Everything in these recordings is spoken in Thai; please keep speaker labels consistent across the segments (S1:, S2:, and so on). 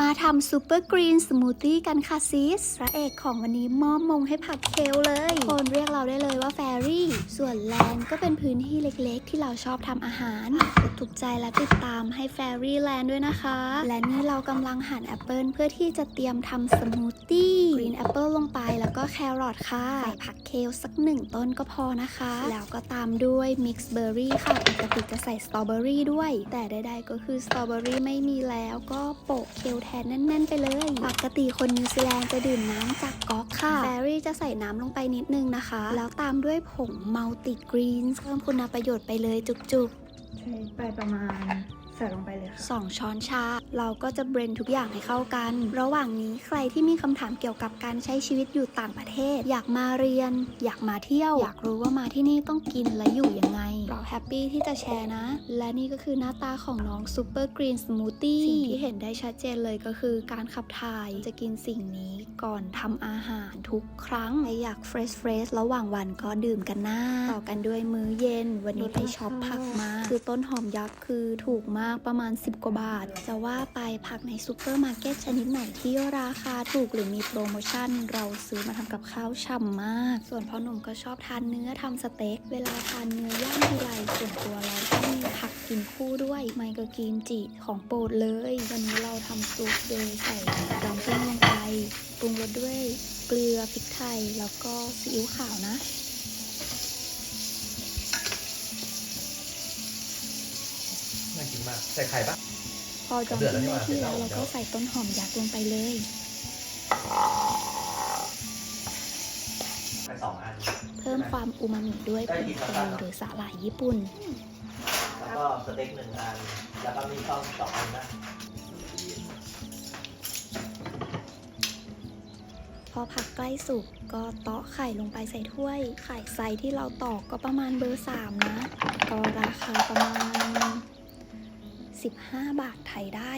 S1: มาทำซูเปอร์กรีนสมูทตี้กันค่ะซิสพระเอกของวันนี้มอมมงให้ผักเคลเลย คนเรียกเราได้เลยว่าแฟรี่ ส่วนแลนด์ก็เป็นพื้นที่เล็กๆ ที่เราชอบทำอาหารกดถูกใจและติดตามให้แฟรี่แลนด์ด้วยนะคะ และนี่เรากำลังหั่นแอปเปิลเพื่อที่จะเตรียมทำสมูทตี้กรีนแอปเปิลลงไป ก็แครอทค่ะ ใส่ผักเคลสักหนึ่งต้นก็พอนะคะ แล้วก็ตามด้วยมิกซ์เบอร์รี่ค่ะปกติจะใส่สตรอเบอรี่ด้วย แต่ใดๆก็คือสตรอเบอรี่ไม่มีแล้วก็โปะเคลแทนแน่น ๆ ไปเลย ปกติคนนิวซีแลนด์จะดื่มน้ำจากก๊อกค่ะแฟรี่จะใส่น้ำลงไปนิดนึงนะคะ แล้วตามด้วยผงมัลติกรีนเพิ่มคุณประโยชน์ไปเลยจุกๆ
S2: ใช้ไปประมาณใส่ลงไปเลยค่ะ
S1: 2ช้อนชา เราก็จะเบรนทุกอย่างให้เข้ากัน ระหว่างนี้ใครที่มีคำถามเกี่ยวกับการใช้ชีวิตอยู่ต่างประเทศ อยากมาเรียน อยากมาเที่ยว อยากรู้ว่ามาที่นี่ต้องกินและอยู่ยังไง เราแฮปปี้ที่จะแชร์นะ และนี่ก็คือหน้าตาของน้องซูเปอร์กรีนสมูทตี้สิ่งที่เห็นได้ชัดเจนเลยก็คือการขับถ่ายจะกินสิ่งนี้ก่อนทำอาหารทุกครั้งใครอยากเฟรชเฟรชระหว่างวันก็ดื่มกันหน้าต่อกันด้วยมื้อเย็น วันนี้ไปช็อปผักมา คือต้นหอมยักษ์คือถูกมากประมาณ 10 กว่าบาท จะว่าไปผักในซูเปอร์มาร์เก็ตชนิดไหนที่ราคาถูกหรือมีโปรโมชั่น เราซื้อมาทำกับข้าวฉ่ำมาก ส่วนพ่อหนุ่มก็ชอบทานเนื้อทำสเต็ก เวลาทานเนื้อย่างทีไรส่วนตัวเราก็มีผักกินคู่ด้วยไมโกกิมจิของโปรดเลย วันนี้เราทำซุปโดยใส่น้ำผึ้งลงไปปรุงรสด้วยเกลือพริกไทยแล้วก็ซีอิ๊วขาวนะ
S3: น่ากินมาก ใส่ไข่ปะ
S1: พอจอม
S3: เดือดแล้ว
S1: ขึ้น
S3: นี่ห
S1: ได้
S3: ว่า
S1: ที่แล้ว
S3: เดี๋
S1: เรา
S3: ยว
S1: ก็ใส่ต้นหอมยักษ์ลงไปเลย
S3: ไข่สองอัน
S1: เพิ่มความอูมามิด้วยผงโคหรือสาหร่ายญี่ปุ่น
S3: แล้วก็สเต็กหนึ่งอัน แล้วก็มีซอสสองอันนะ
S1: พอผักใกล้สุกก็เตาะไข่ลงไปใส่ถ้วย ไข่ไซส์ที่เราตอกก็ประมาณเบอร์ 3 นะ ก็ราคาประมาณ 15 บาทไทยได้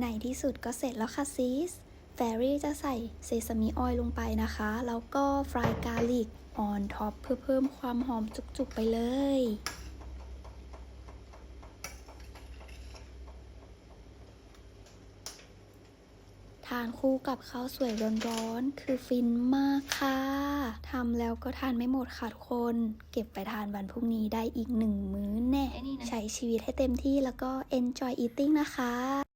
S1: ในที่สุดก็เสร็จแล้วค่ะซีส แฟรี่จะใส่เซซามิออยล์ลงไปนะคะ แล้วก็ฟรายกาลิกออนท็อปเพื่อเพิ่มความหอมจุกๆไปเลย ทานคู่กับข้าวสวยร้อนๆ คือฟินมากค่ะ ทำแล้วก็ทานไม่หมดค่ะทุกคน เก็บไปทานวันพรุ่งนี้ได้อีกหนึ่งมื้อแน่ ใช้ชีวิตให้เต็มที่แล้วก็ enjoy eating นะคะ